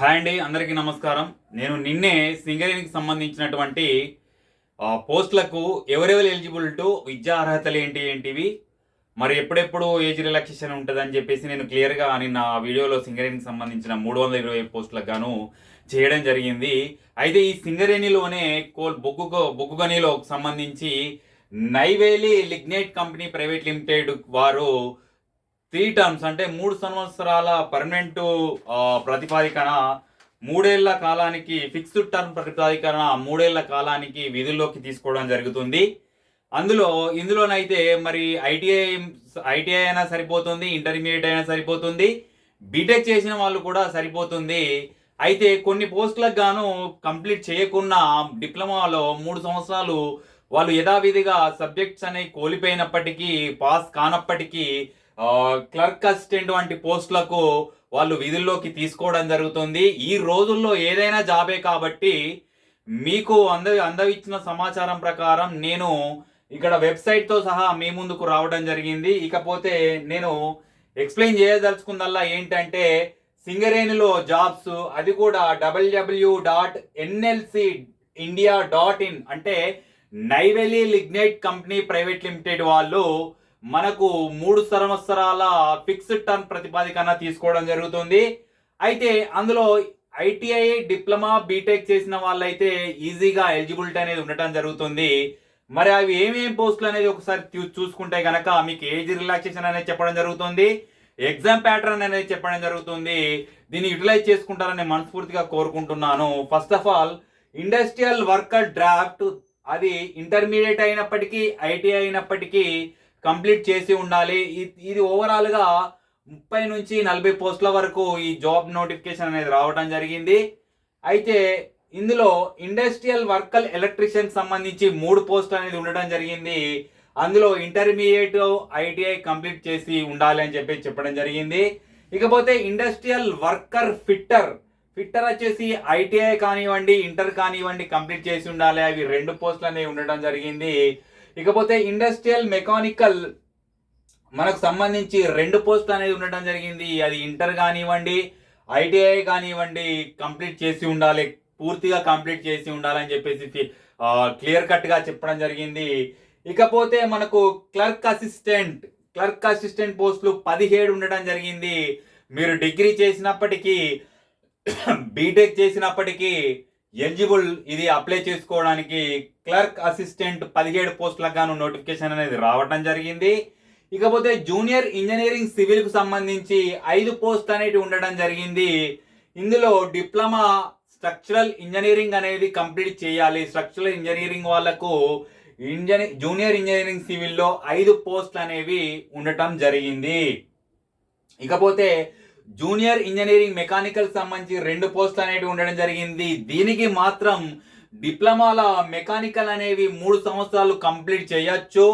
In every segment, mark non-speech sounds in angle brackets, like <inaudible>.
Hi అండి అందరికీ నమస్కారం. నేను నిన్నే సింగరేణికి సంబంధించినటువంటి పోస్టులకు ఎవరెవరు ఎలిజిబుల్ టు విద్యా అర్హతలు ఏంటి ఏంటివి మరి ఎప్పుడెప్పుడు ఏజ్ రిలాక్సేషన్ ఉంటుందని చెప్పేసి నేను క్లియర్గా నిన్న వీడియోలో సింగరేణికి సంబంధించిన మూడు వందల ఇరవై పోస్టులకు గాను చేయడం జరిగింది. అయితే ఈ సింగరేణిలోనే కోల్ బొగ్గు బొగ్గు సంబంధించి Neyveli lignite company private limited వారు త్రీ టర్మ్స్ అంటే మూడు సంవత్సరాల పర్మనెంట్ ప్రతిపాదికన మూడేళ్ళ కాలానికి ఫిక్స్డ్ టర్మ్ ప్రతిపాదికన మూడేళ్ళ కాలానికి విధుల్లోకి తీసుకోవడం జరుగుతుంది. అందులో ఇందులోనైతే మరి ఐటీఐ ఐటీఐ అయినా సరిపోతుంది ఇంటర్మీడియట్ అయినా సరిపోతుంది బీటెక్ చేసిన వాళ్ళు కూడా సరిపోతుంది. అయితే కొన్ని పోస్టులకు గాను కంప్లీట్ చేయకుండా డిప్లొమాలో మూడు సంవత్సరాలు వాళ్ళు యథావిధిగా సబ్జెక్ట్స్ అనేవి కోల్పోయినప్పటికీ పాస్ కానప్పటికీ క్లర్క్ అసిస్టెంట్ వంటి పోస్టులకు వాళ్ళు విధుల్లోకి తీసుకోవడం జరుగుతుంది. ఈ రోజుల్లో ఏదైనా జాబే కాబట్టి మీకు అంద అందవిచ్చిన సమాచారం ప్రకారం నేను ఇక్కడ వెబ్సైట్తో సహా మీ ముందుకు రావడం జరిగింది. ఇకపోతే నేను ఎక్స్ప్లెయిన్ చేయదలుచుకుందల్లా ఏంటంటే సింగరేణిలో జాబ్స్ అది కూడా W W dot NLC India dot in అంటే Neyveli lignite company private limited వాళ్ళు మనకు మూడు సంవత్సరాల ఫిక్స్డ్ టర్మ్ ప్రతిపాదికన తీసుకోవడం జరుగుతుంది. అయితే అందులో ఐటీఐ డిప్లొమా బీటెక్ చేసిన వాళ్ళైతే ఈజీగా ఎలిజిబిలిటీ అనేది ఉండటం జరుగుతుంది. మరి అవి ఏమేమి పోస్టులు అనేది ఒకసారి చూ- చూసుకుంటే కనుక మీకు ఏజ్ రిలాక్సేషన్ అనేది చెప్పడం జరుగుతుంది. ఎగ్జామ్ ప్యాటర్న్ అనేది చెప్పడం జరుగుతుంది. దీన్ని యూటిలైజ్ చేసుకుంటారని మనస్ఫూర్తిగా కోరుకుంటున్నాను. First of all industrial worker draft అది ఇంటర్మీడియట్ అయినప్పటికీ ఐటీఐ అయినప్పటికీ కంప్లీట్ చేసి ఉండాలి. ఇది ఓవరాల్గా ముప్పై నుంచి నలభై పోస్టుల వరకు ఈ జాబ్ నోటిఫికేషన్ అనేది రావడం జరిగింది. అయితే ఇందులో ఇండస్ట్రియల్ వర్కల్ ఎలక్ట్రీషియన్ సంబంధించి మూడు పోస్టులు అనేది ఉండడం జరిగింది. అందులో ఇంటర్మీడియట్ ఐటీఐ కంప్లీట్ చేసి ఉండాలి అని చెప్పి చెప్పడం జరిగింది. ఇకపోతే ఇండస్ట్రియల్ వర్కర్ ఫిట్టర్ ఫిట్టర్ వచ్చేసి ఐటీఐ కానివ్వండి ఇంటర్ కానివ్వండి కంప్లీట్ చేసి ఉండాలి. అవి రెండు పోస్టులు అనేవి ఉండడం జరిగింది. ఇకపోతే ఇండస్ట్రియల్ మెకానికల్ మనకు సంబంధించి రెండు పోస్టులు అనేది ఉండడం జరిగింది. అది ఇంటర్ కానివ్వండి ఐటీఐ కానివ్వండి కంప్లీట్ చేసి ఉండాలి పూర్తిగా కంప్లీట్ చేసి ఉండాలని చెప్పేసి క్లియర్ కట్గా చెప్పడం జరిగింది. ఇకపోతే మనకు క్లర్క్ అసిస్టెంట్ క్లర్క్ అసిస్టెంట్ పోస్టులు పదిహేడు ఉండడం జరిగింది. మీరు డిగ్రీ చేసినప్పటికీ <coughs> బీటెక్ చేసినప్పటికీ ఎలిజిబుల్ ఇది అప్లై చేసుకోవడానికి క్లర్క్ అసిస్టెంట్ పదిహేడు పోస్టులకు గాను నోటిఫికేషన్ అనేది రావడం జరిగింది. ఇకపోతే జూనియర్ ఇంజనీరింగ్ సివిల్కు సంబంధించి ఐదు పోస్ట్ అనేవి ఉండడం జరిగింది. ఇందులో డిప్లొమా స్ట్రక్చరల్ ఇంజనీరింగ్ అనేది కంప్లీట్ చేయాలి. స్ట్రక్చరల్ ఇంజనీరింగ్ వాళ్ళకు ఇంజనీ జూనియర్ ఇంజనీరింగ్ సివిల్లో ఐదు పోస్టులు అనేవి ఉండటం జరిగింది. ఇకపోతే జూనియర్ ఇంజనీరింగ్ మెకానికల్ సంబంధించి రెండు పోస్టులు అనేవి ఉండడం జరిగింది. దీనికి మాత్రం డిప్లొమాల మెకానికల్ అనేవి మూడు సంవత్సరాలు కంప్లీట్ చేయొచ్చు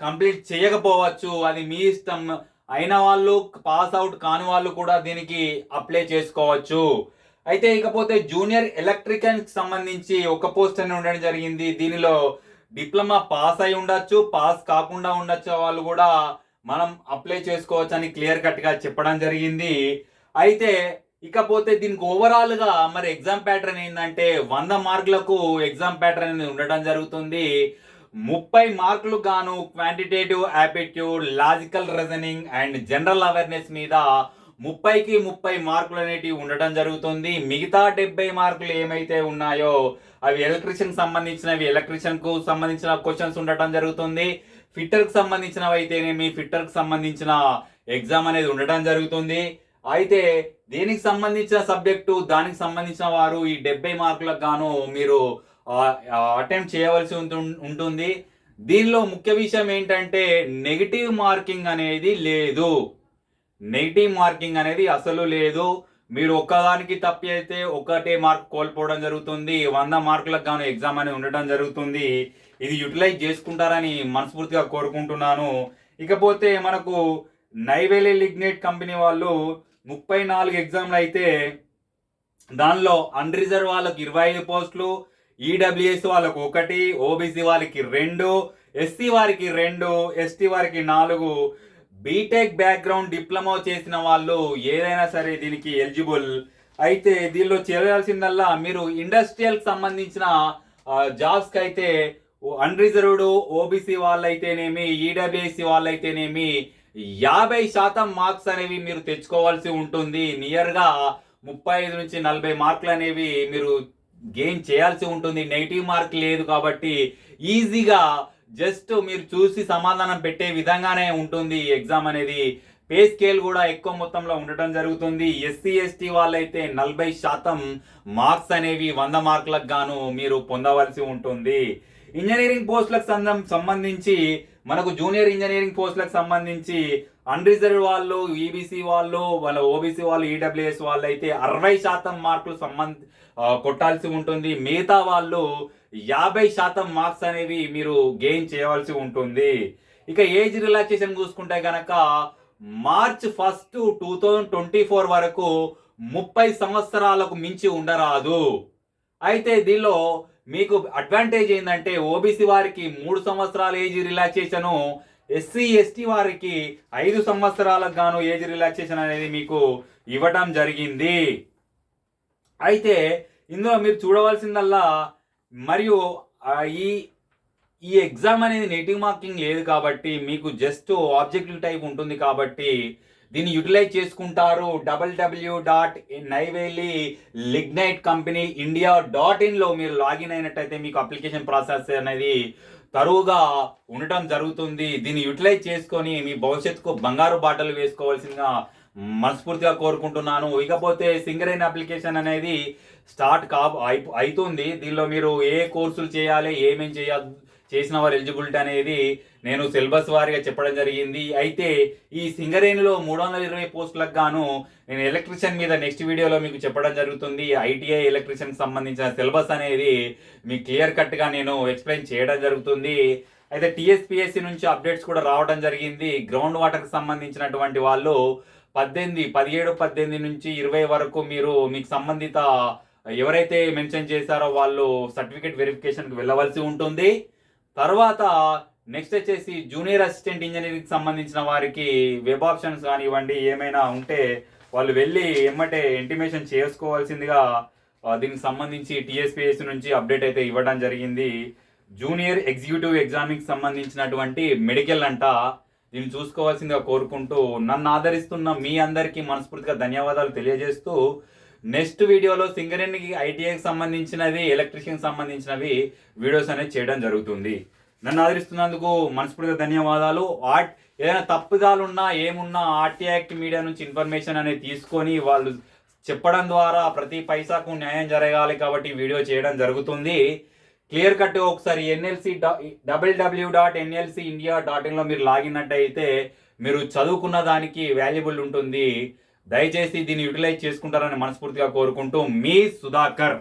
కంప్లీట్ చేయకపోవచ్చు. అది మీ ఇష్టం. అయిన వాళ్ళు పాస్ అవుట్ కాని వాళ్ళు కూడా దీనికి అప్లై చేసుకోవచ్చు. అయితే ఇకపోతే జూనియర్ ఎలక్ట్రికల్ సంబంధించి ఒక పోస్ట్ అని ఉండడం జరిగింది. దీనిలో డిప్లొమా పాస్ అయి ఉండొచ్చు పాస్ కాకుండా ఉండొచ్చు వాళ్ళు కూడా మనం అప్లై చేసుకోవచ్చు అని క్లియర్ కట్గా చెప్పడం జరిగింది. అయితే ఇకపోతే దీనికి ఓవరాల్గా మరి ఎగ్జామ్ ప్యాటర్న్ ఏంటంటే వంద మార్కులకు ఎగ్జామ్ ప్యాటర్న్ అనేది ఉండడం జరుగుతుంది. ముప్పై మార్కులు గాను quantitative aptitude logical reasoning and general awareness మీద ముప్పైకి ముప్పై మార్కులు అనేటివి ఉండటం జరుగుతుంది. మిగతా డెబ్బై మార్కులు ఏమైతే ఉన్నాయో అవి ఎలక్ట్రిషియన్ సంబంధించినవి ఎలక్ట్రిషియన్కు సంబంధించిన క్వశ్చన్స్ ఉండటం జరుగుతుంది. ఫిట్టర్కి సంబంధించినవి అయితేనేమి ఫిట్టర్ సంబంధించిన ఎగ్జామ్ అనేది ఉండటం జరుగుతుంది. అయితే దేనికి సంబంధించిన సబ్జెక్టు దానికి సంబంధించిన వారు ఈ డెబ్బై మార్కులకు గాను మీరు అటెంప్ట్ చేయవలసి ఉంటుంది. దీనిలో ముఖ్య విషయం ఏంటంటే నెగిటివ్ మార్కింగ్ అనేది లేదు. నెగిటివ్ మార్కింగ్ అనేది అసలు లేదు. మీరు ఒక్కదానికి తప్పి అయితే ఒకటే మార్క్ కోల్పోవడం జరుగుతుంది. వంద మార్కులకు గాను ఎగ్జామ్ అనేది ఉండటం జరుగుతుంది. ఇది యూటిలైజ్ చేసుకుంటారని మనస్ఫూర్తిగా కోరుకుంటున్నాను. ఇకపోతే మనకు నైవేలి లిగ్నేట్ కంపెనీ వాళ్ళు ముప్పై నాలుగు ఎగ్జామ్లు అయితే దానిలో అన్రిజర్వ్ వాళ్ళకి ఇరవై ఐదు పోస్టులు ఈడబ్ల్యూఎస్ వాళ్ళకు ఒకటి ఓబీసీ వాళ్ళకి రెండు ఎస్సీ వారికి రెండు ఎస్టీ వారికి నాలుగు. బీటెక్ బ్యాక్గ్రౌండ్ డిప్లొమా చేసిన వాళ్ళు ఏదైనా సరే దీనికి ఎలిజిబుల్ అయితే దీనిలో చేరాల్సిందల్లా మీరు ఇండస్ట్రియల్కి సంబంధించిన జాబ్స్కి అయితే అన్రిజర్వ్డ్ ఓబీసీ వాళ్ళైతేనేమి ఈడబ్ల్యూసీ వాళ్ళైతేనేమి యాభై శాతం మార్క్స్ అనేవి మీరు తెచ్చుకోవాల్సి ఉంటుంది. నియర్గా ముప్పై ఐదు నుంచి నలభై మార్కులు అనేవి మీరు గెయిన్ చేయాల్సి ఉంటుంది. నెగిటివ్ మార్క్ లేదు కాబట్టి ఈజీగా జస్ట్ మీరు చూసి సమాధానం పెట్టే విధంగానే ఉంటుంది ఎగ్జామ్ అనేది. పే స్కేల్ కూడా ఎక్కువ మొత్తంలో ఉండటం జరుగుతుంది. ఎస్సీ ఎస్టీ వాళ్ళైతే నలభై శాతం మార్క్స్ అనేవి వంద మార్కులకు గాను మీరు పొందవలసి ఉంటుంది. ఇంజనీరింగ్ పోస్టులకు సంబంధించి మనకు జూనియర్ ఇంజనీరింగ్ పోస్టులకు సంబంధించి అన్రిజర్వ్ వాళ్ళు ఈబీసీ వాళ్ళు వాళ్ళ ఓబీసీ వాళ్ళు ఈడబ్ల్యూఎస్ వాళ్ళు అయితే అరవై శాతం మార్కులు సంబంధ కొట్టాల్సి ఉంటుంది. మిగతా వాళ్ళు యాభై శాతం మార్క్స్ అనేవి మీరు గెయిన్ చేయవలసి ఉంటుంది. ఇక ఏజ్ రిలాక్సేషన్ చూసుకుంటే కనుక March first two thousand twenty four వరకు ముప్పై సంవత్సరాలకు మించి ఉండరాదు. అయితే దీనిలో మీకు అడ్వాంటేజ్ ఏంటంటే ఓబీసీ వారికి మూడు సంవత్సరాల ఏజ్ రిలాక్సేషను ఎస్సీ ఎస్టీ వారికి ఐదు సంవత్సరాలకు గాను ఏజ్ రిలాక్సేషన్ అనేది మీకు ఇవ్వటం జరిగింది. అయితే ఇందులో మీరు చూడవలసిందల్లా మరియు ఈ ఈ ఎగ్జామ్ అనేది నెగిటివ్ మార్కింగ్ లేదు కాబట్టి మీకు జస్ట్ ఆబ్జెక్టివ్ టైప్ ఉంటుంది కాబట్టి దీన్ని యూటిలైజ్ చేసుకుంటారు W W dot Neyveli lignite company India dot ఇన్లో మీరు లాగిన్ అయినట్టయితే మీకు అప్లికేషన్ ప్రాసెస్ అనేది తరువుగా ఉండటం జరుగుతుంది. దీన్ని యూటిలైజ్ చేసుకొని మీ భవిష్యత్తుకు బంగారు బాటలు వేసుకోవాల్సిందిగా మనస్ఫూర్తిగా కోరుకుంటున్నాను. ఇకపోతే సింగరైన్ అప్లికేషన్ అనేది స్టార్ట్ కా అయి- అవుతుంది దీనిలో మీరు ఏ కోర్సులు చేయాలి ఏమేం చేయాలి చేసిన వారు ఎలిజిబిలిటీ అనేది నేను సిలబస్ వారిగా చెప్పడం జరిగింది. అయితే ఈ సింగరేణిలో మూడు వందల ఇరవై పోస్టులకు గాను నేను ఎలక్ట్రిషియన్ మీద నెక్స్ట్ వీడియోలో మీకు చెప్పడం జరుగుతుంది. ఐటీఐ ఎలక్ట్రిషియన్ సంబంధించిన సిలబస్ అనేది మీకు క్లియర్ కట్గా నేను ఎక్స్ప్లెయిన్ చేయడం జరుగుతుంది. అయితే టీఎస్పీఎస్సీ నుంచి అప్డేట్స్ కూడా రావడం జరిగింది. గ్రౌండ్ వాటర్కి సంబంధించినటువంటి వాళ్ళు పద్దెనిమిది పదిహేడు పద్దెనిమిది నుంచి ఇరవై వరకు మీరు మీకు సంబంధిత ఎవరైతే మెన్షన్ చేశారో వాళ్ళు సర్టిఫికేట్ వెరిఫికేషన్కి వెళ్ళవలసి ఉంటుంది. తర్వాత నెక్స్ట్ వచ్చేసి జూనియర్ అసిస్టెంట్ ఇంజనీరింగ్ సంబంధించిన వారికి వెబ్ ఆప్షన్స్ కానివ్వండి ఏమైనా ఉంటే వాళ్ళు వెళ్ళి ఎమ్మటే ఇంటిమేషన్ చేసుకోవాల్సిందిగా దీనికి సంబంధించి టీఎస్పీఎస్ నుంచి అప్డేట్ అయితే ఇవ్వడం జరిగింది. జూనియర్ ఎగ్జిక్యూటివ్ ఎగ్జామ్కి సంబంధించినటువంటి మెడికల్ అంట దీన్ని చూసుకోవాల్సిందిగా కోరుకుంటూ నన్ను ఆదరిస్తున్న మీ అందరికీ మనస్ఫూర్తిగా ధన్యవాదాలు తెలియజేస్తూ నెక్స్ట్ వీడియోలో సింగరేణికి ఐటీఐకి సంబంధించినవి ఎలక్ట్రీషియన్ సంబంధించినవి వీడియోస్ అనేది చేయడం జరుగుతుంది. నన్ను ఆదరిస్తున్నందుకు మనస్ఫూర్తిగా ధన్యవాదాలు. ఆర్ట్ ఏదైనా తప్పుదాలు ఉన్నా ఏమున్నా ఆర్టీ యాక్ట్ మీడియా నుంచి ఇన్ఫర్మేషన్ అనేది తీసుకొని వాళ్ళు చెప్పడం ద్వారా ప్రతి పైసాకు న్యాయం జరగాలి కాబట్టి వీడియో చేయడం జరుగుతుంది. క్లియర్ కట్ ఒకసారి NLC double W dot NLC India dot ఇన్లో మీరు లాగిన్ అయితే మీరు చదువుకున్న దానికి వాల్యుబుల్ ఉంటుంది. దయచేసి దీన్ని యూటిలైజ్ చేసుకుంటారని మనస్ఫూర్తిగా కోరుకుంటూ మీ సుధాకర్.